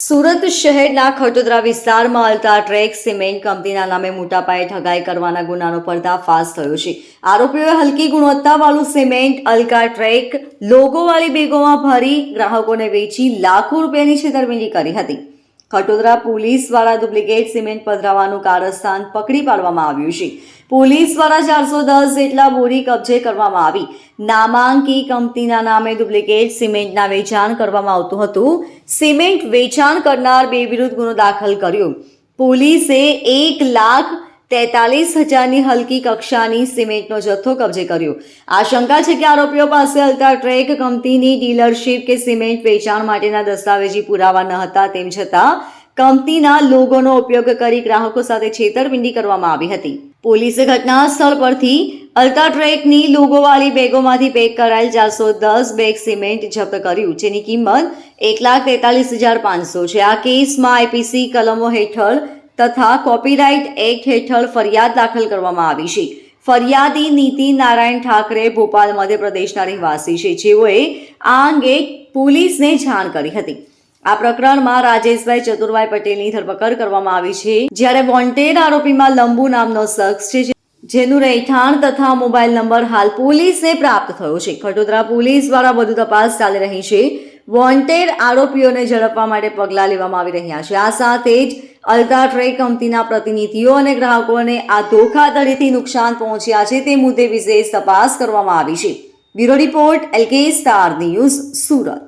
સુરત શહેરના ખટોદરા વિસ્તારમાં ultra track cement કંપનીના નામે મોટા પાયે ઠગાઈ કરવાના ગુનાનો પર્દાફાશ થયો છે. આરોપીઓએ હલકી ગુણવત્તાવાળું સિમેન્ટ અલ્કા ટ્રેક, લોગોવાળી બેગોમાં ભરી ગ્રાહકોને વેચી લાખો રૂપિયાની છેતરપિંડી કરી હતી. ખટોદરા પોલીસ દ્વારા ડુપ્લિકેટ સિમેન્ટ પધરાવાનું કારસ્થાન પકડી પાડવામાં આવ્યું છે. પોલીસ દ્વારા ચારસો દસ જેટલા બોરી કબજે કરવામાં આવી. નામાંકી કંપનીના નામે ડુપ્લિકેટ સિમેન્ટના વેચાણ કરવામાં આવતું હતું. સિમેન્ટ વેચાણ કરનાર બે વિરુદ્ધ ગુનો દાખલ કર્યો. પોલીસે એક લાખ તેતાલીસ હજારની હલકી કક્ષાની સિમેન્ટનો જથ્થો કબજે કર્યો. આશંકા છે કે આરોપીઓ પાસે અલ્ટ્રાટ્રેક કંપનીની ડીલરશીપ કે સિમેન્ટ વેચાણ માટેના દસ્તાવેજી પુરાવા ન હતા, તેમ છતાં કંપનીના લોગોનો ઉપયોગ કરી ગ્રાહકો સાથે છેતરપિંડી કરવામાં આવી હતી. પોલીસે ઘટના સ્થળ પરથી અલ્ટ્રાટ્રેકની લોગોવાળી બેગોમાંથી પેક કરાયેલ ચારસો દસ બેગ સિમેન્ટ જપ્ત કર્યું, જેની કિંમત એક લાખ તેતાલીસ હજાર પાંચસો છે. આ કેસમાં આઈપીસી કલમો હેઠળ તથા કોપીરાઇટ એક્ટ હેઠળ ફરિયાદ દાખલ કરવામાં આવી છે. ફરિયાદી નીતિ નારાયણ ઠાકરે ભોપાલ, મધ્યપ્રદેશના રહેવાસી છે. જેઓએ આ અંગે પોલીસને જાણ કરી હતી. આ પ્રકરણમાં રાજેશભાઈ ચતુરભાઈ પટેલની ધરપકડ કરવામાં આવી છે. જ્યારે વોન્ટેડ આરોપીમાં લંબુ નામનો શખ્સ છે જેનું રહેઠાણ તથા મોબાઈલ નંબર હાલ પોલીસને પ્રાપ્ત થયો છે. ખટોદરા પોલીસ દ્વારા વધુ તપાસ ચાલી રહી છે. વોન્ટેડ આરોપીઓને ઝડપવા માટે પગલાં લેવામાં આવી રહ્યા છે. આ સાથે જ અલ્ટ્રાટ્રેક કંપનીના પ્રતિનિધિઓ અને ગ્રાહકોને આ ધોખાધડીથી નુકસાન પહોંચ્યા છે તે મુદ્દે વિશેષ તપાસ કરવામાં આવી છે. Bureau report, LK star news, Surat.